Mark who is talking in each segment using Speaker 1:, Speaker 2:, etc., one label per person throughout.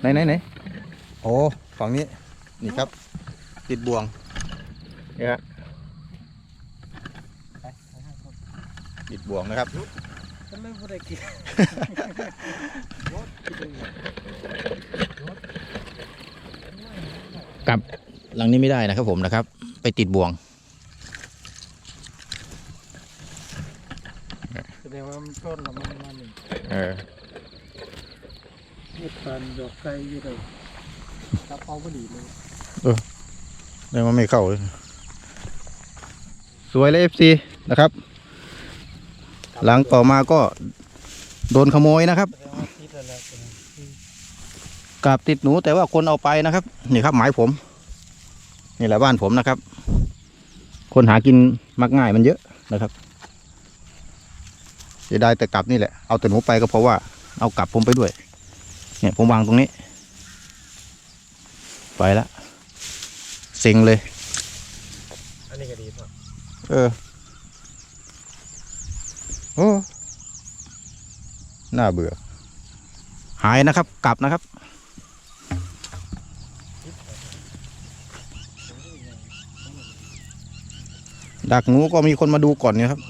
Speaker 1: ไหนไหนไหนโอ้ฝั่งนี้ นี่ครับ ติดบ่วงนี่ฮะติดบ่วงนะครับ
Speaker 2: ฉันไม่พูดอะไรกิน
Speaker 1: หลังนี้ไม่ได้นะครับผมนะครับ ไปติดบ่วง
Speaker 2: แสดงว่ามันต้นละมันมาหนึ่ง
Speaker 1: เออ
Speaker 2: นี่ตอนดอกไก่อยู่เลยถ้าเป้าพอดีเลย
Speaker 1: ได้มาไม่เข้าเลย สวยเลยเอฟซีนะครับ หลังต่อมาก็โดนขโมยนะครับ
Speaker 2: แสดงว่าคิดอะไรเป็น
Speaker 1: กาบติดหนูแต่ว่าคนเอาไปนะครับ นี่ครับหมายผม นี่แหละบ้านผมนะครับ คนหากินมักง่ายมันเยอะนะครับเสียดายแต่กลับนี่แหละ เอาแต่หนูไปก็เพราะว่าเอากลับผมไปด้วย เนี่ยผมวางตรงนี้ ไปละเซ็งเลย
Speaker 2: อันนี้ก็ดีป่ะ
Speaker 1: เออ โอ้ น่าเบื่อ หายนะครับ กลับนะครับ ดักหนูก็มีคนมาดูก่อนเนี่ยครับ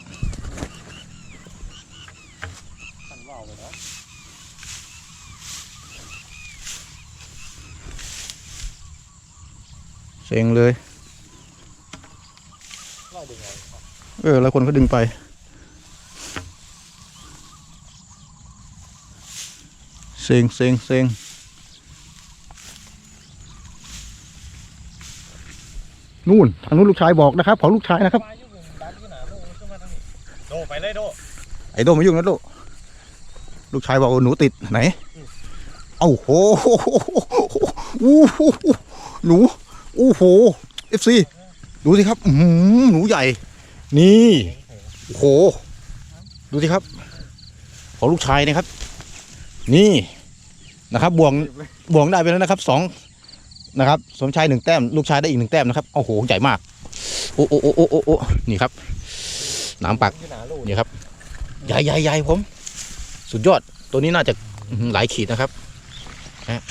Speaker 2: ขันว่าวไปแล้ว
Speaker 1: เซ็งเลย
Speaker 2: ว่าวดึงไง
Speaker 1: เออ แล้วคนก็ดึงไป เซ็งเซ็งเซ็งนู่นทางนู้นลูกชายบอกนะครับ ของลูกชายนะครับ
Speaker 2: ปลาอยู่ผมดันขึ้นหนาโลขึ้นมาทางนี้โดไปเลยโด
Speaker 1: ไอ้โดมมายุ่งนะลูกลูกชายบอกว่าหนูติดไหน เอ้าโหอู้หูหนู โอ้โหเอฟซีดูสิครับอือหือหนูใหญ่ นี่โอ้โห ดูสิครับ ของลูกชายนะครับ นี่นะครับบ่วงบ่วงได้ไปแล้วนะครับสองนะครับสมชายหนึ่งแต้มลูกชายได้อีกหนึ่งแต้มนะครับโอ้โหใหญ่มากโอ้โอ้โอ้โอ้โอ้โอ้นี่ครับน้ำปักนี่ครับใหญ่ใหญ่ใหญ่ผม สุดยอดตัวนี้น่าจะอื้อหือหลายขีดนะครับนะ